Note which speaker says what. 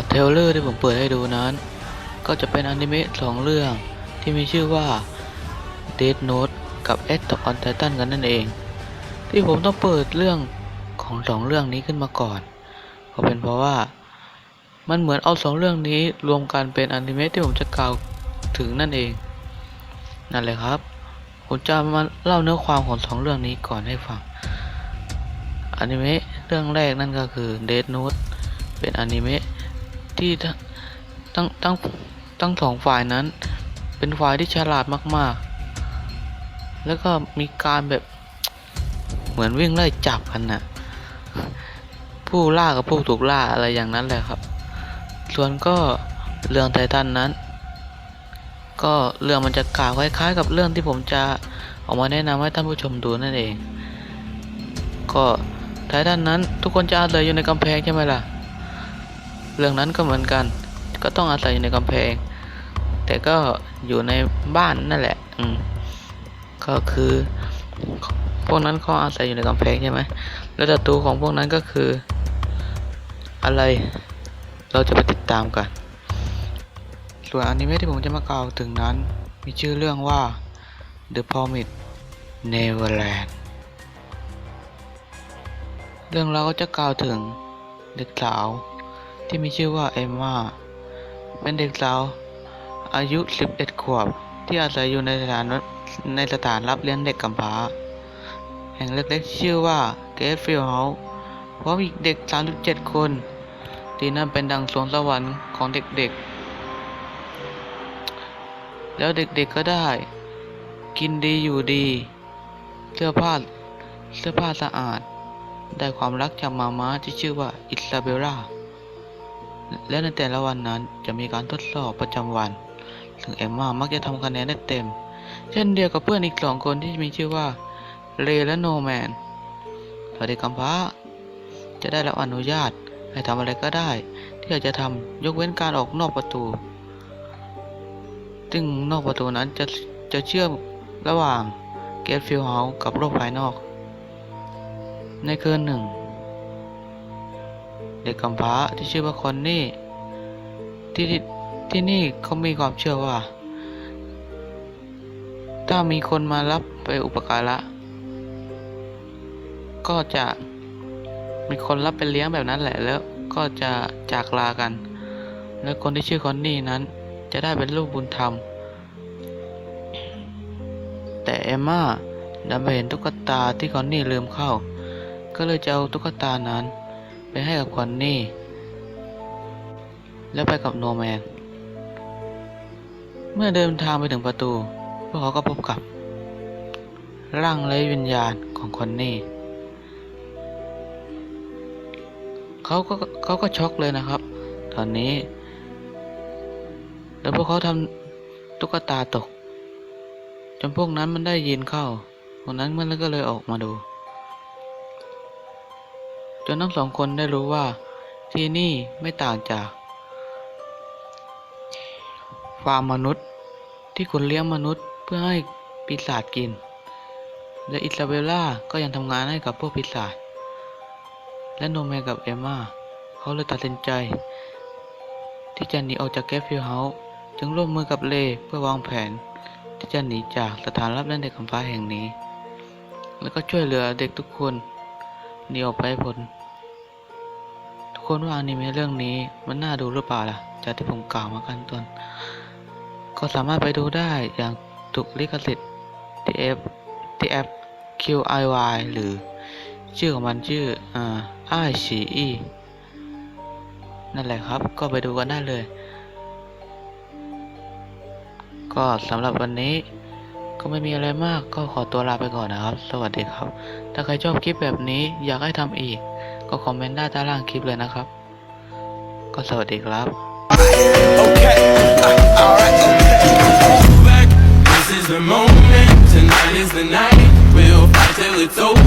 Speaker 1: ลเลอร์ที่ผมเปิดให้ดูนั้น ก็จะเป็นอนิเมะสองเรื่องที่มีชื่อว่า Death Note กับ Attack on Titan กันนั่นเอง ที่ผมต้องเปิดเรื่องของสองเรื่องนี้ขึ้นมาก่อน ก็เป็นเพราะว่ามันเหมือนเอาสองเรื่องนี้รวมกันเป็นอนิเมะที่ผมจะกล่าวถึงนั่นเอง นั่นเลยครับ ผมจะมาเล่าเนื้อความของสองเรื่องนี้ก่อนให้ฟังอนิเมะเรื่องแรกนั่นก็คือ Death Note เป็นอนิเมะ ที่ทั้งทั้งทั้งสองฝ่ายนั้น เป็นฝ่ายที่ฉลาดมาก ๆ แล้วก็มีการแบบเหมือนวิ่งไล่จับกันน่ะ ผู้ล่ากับผู้ถูกล่าอะไรอย่างนั้นแหละครับ ส่วนก็เรื่องไททันนั้น ก็เรื่องมันจะกล่าวคล้าย ๆ กับเรื่องที่ผมจะออกมาแนะนำให้ท่านผู้ชมดูนั่นเอง ก็ไททันนั้นทุกคนจะอาศัยอยู่ในกำแพงใช่ไหมล่ะ เรื่องนั้นก็เหมือนกัน ก็ต้องอาศัยอยู่ในกำแพง แต่ก็อยู่ในบ้านนั่นแหละ อืม ก็คือ พวกนั้นเขาอาศัยอยู่ในกำแพงใช่ไหม แล้วศัตรูของพวกนั้นก็คือ อะไร เราจะไปติดตามกัน ส่วนอนิเมะที่ผมจะมากล่าวถึงนั้น มีชื่อเรื่องว่า The Promised Neverland เรื่องเราก็จะกล่าวถึงเด็กสาว ที่มีชื่อว่าเอมมาเป็นเด็กสาว อายุ 11 ขวบ ที่อาศัยอยู่ในสถานในสถานรับเลี้ยงเด็กกำพร้า แห่งเล็กๆชื่อว่าเกฟฟิลเฮาส์พร้อมอีกเด็ก 37 คน ที่นั่นเป็นดังสวงสวรรค์ของเด็กๆ แล้วเด็กๆก็ได้ กินดีอยู่ดี เสื้อผ้าเสื้อผ้าสะอาด ได้ความรักจากมาม่าที่ชื่อว่าอิซาเบลล่า และในแต่ละวันนั้นจะมีการทดสอบประจำวัน ซึ่งเอมมามักจะทำคะแนนได้เต็ม เช่นเดียวกับเพื่อนอีกสองคนที่มีชื่อว่าเรและโนแมนพอเด็กกำพร้าจะได้รับอนุญาตให้ทำอะไรก็ได้ ที่อยากจะทำยกเว้นการออกนอกประตู ซึ่งนอกประตูนั้นจะจะเชื่อมระหว่างเกตฟิลเฮาส์กับโลกภายนอก ในคืนหนึ่ง เด็กกำพร้าที่ชื่อว่าคอนนี่ที่ที่ที่นี่เขามีความเชื่อว่า ถ้ามีคนมารับไปอุปการะ ก็จะมีคนรับไปเลี้ยงแบบนั้นแหละแล้วก็จะจากลากัน แล้วคนที่ชื่อคอนนี่นั้นจะได้เป็นลูกบุญธรรม แต่เอมม่าดันไปเห็นตุ๊กตาที่คอนนี่ลืมเข้า ก็เลยจะเอาตุ๊กตานั้น ไปให้กับคอนนี่ แล้วไปกับโนแมน เมื่อเดินทางไปถึงประตู พวกเขาก็พบกับ ร่างไร้วิญญาณของคอนนี่เขาก็เขาก็ช็อกเลยนะครับ ตอนนี้ แล้วพวกเขาทำตุ๊กตาตกจนพวกนั้นมันได้ยินเข้าพวกนั้นมันก็เลยออกมาดู จนทั้งสองคนได้รู้ว่า ที่นี่ไม่ต่างจากฟาร์มมนุษย์ที่คนเลี้ยงมนุษย์เพื่อให้ปีศาจกิน และอิซาเบลล่าก็ยังทำงานให้กับพวกปีศาจและโนเมกับเอมมาเขาเลยตัดสินใจ ที่จะหนีออกจากแกฟฟิลเฮาส์จึงร่วมมือกับเลเพื่อวางแผน ที่จะหนีจากสถานรับเลี้ยงเด็กกำพร้าแห่งนี้ แล้วก็ช่วยเหลือเด็กทุกคน หนีออกไปให้พ้นทุกคนว่าอนิเมะเรื่องนี้มันน่าดูหรือเปล่าล่ะ จากที่ผมกล่าวมากันต้น ก็สามารถไปดูได้อย่างถูกลิขสิทธิ์ที่แอปที่แอป QIY หรือชื่อของมันชื่ออ่าไอชีอีนั่นแหละครับ ก็ไปดูกันได้เลย ก็สำหรับวันนี้ ก็ไม่มีอะไรมากก็ขอตัวลาไปก่อนนะครับ สวัสดีครับ ถ้าใครชอบคลิปแบบนี้อยากให้ทำอีก ก็คอมเมนต์ได้ใต้ล่างคลิปเลยนะครับ ก็สวัสดีครับ
Speaker 2: Okay, alright, okay. This is the moment. Tonight is the night. We'll fight till it's over.